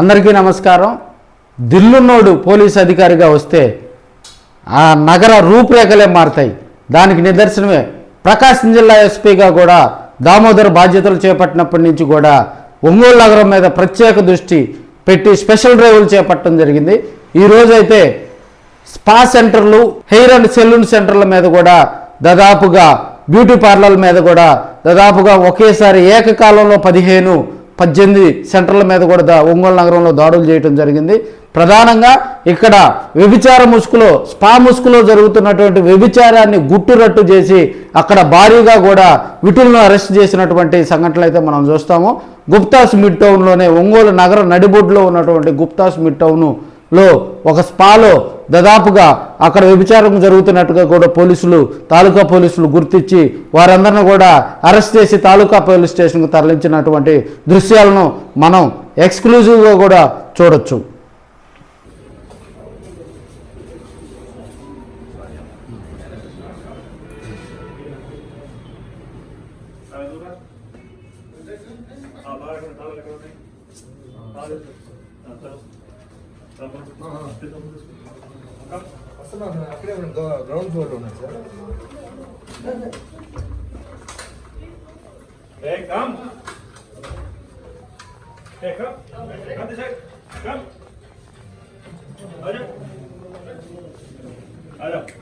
అందరికీ నమస్కారం. దిల్లున్నోడు పోలీస్ అధికారిగా వస్తే ఆ నగర రూపురేఖలే మారుతాయి. దానికి నిదర్శనమే. ప్రకాశం జిల్లా ఎస్పీగా కూడా దామోదర్ బాధ్యతలు చేపట్టినప్పటి నుంచి కూడా ఒంగోలు నగరం మీద ప్రత్యేక దృష్టి పెట్టి స్పెషల్ డ్రైవ్లు చేపట్టడం జరిగింది. ఈరోజు అయితే స్పా సెంటర్లు హెయిర్ అండ్ సెలూన్ సెంటర్ల మీద కూడా దాదాపుగా బ్యూటీ పార్లర్ల మీద కూడా దాదాపుగా ఒకేసారి ఏకకాలంలో పదిహేను పద్దెనిమిది సెంటర్ల మీద కూడా దా ఒంగోలు నగరంలో దాడులు చేయడం జరిగింది. ప్రధానంగా ఇక్కడ వ్యభిచార ముసుగులో స్పా ముసుగులో జరుగుతున్నటువంటి వ్యభిచారాన్ని గుట్టురట్టు చేసి అక్కడ భారీగా కూడా విటులను అరెస్ట్ చేసినటువంటి సంఘటనలు అయితే మనం చూస్తాము. గుప్తాస్ మిడ్ టౌన్లోనే ఒంగోలు నగర నడిబొడ్డులో ఉన్నటువంటి గుప్తాస్ మిడ్ టౌను లో ఒక స్పాలో దాదాపుగా అక్కడ వ్యభిచారం జరుగుతున్నట్టుగా కూడా పోలీసులు తాలూకా పోలీసులు గుర్తించి వారందరిని కూడా అరెస్ట్ చేసి తాలూకా పోలీస్ స్టేషన్కు తరలించినటువంటి దృశ్యాలను మనం ఎక్స్క్లూజివ్గా కూడా చూడొచ్చు. వస్తున్నాను అక్కడే గ్రౌండ్ ఫ్లోర్లో ఉన్నాను sir Come. Hey, come. Come this side. Come. Come. Come.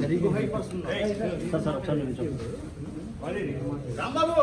సరిగ్గా సార్ సార్ ఒకసారి రాంబాబు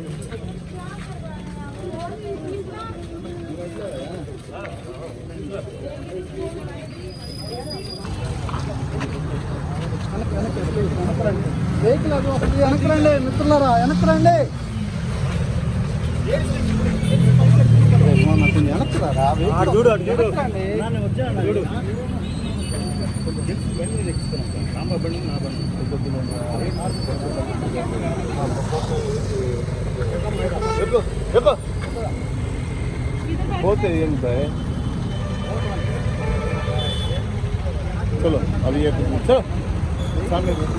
వెనక్కి రారా చూడు అటు చూడు వెనక్కి చూడు పోతే ఏం चलो अभी ये चलो सामने इधर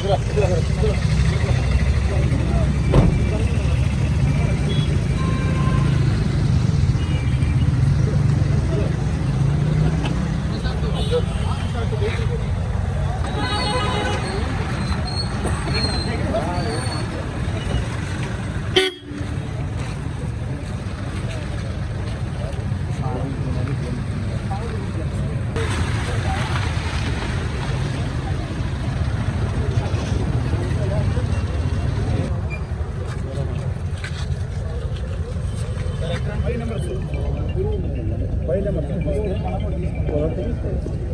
इधर इधर Isla Martín Color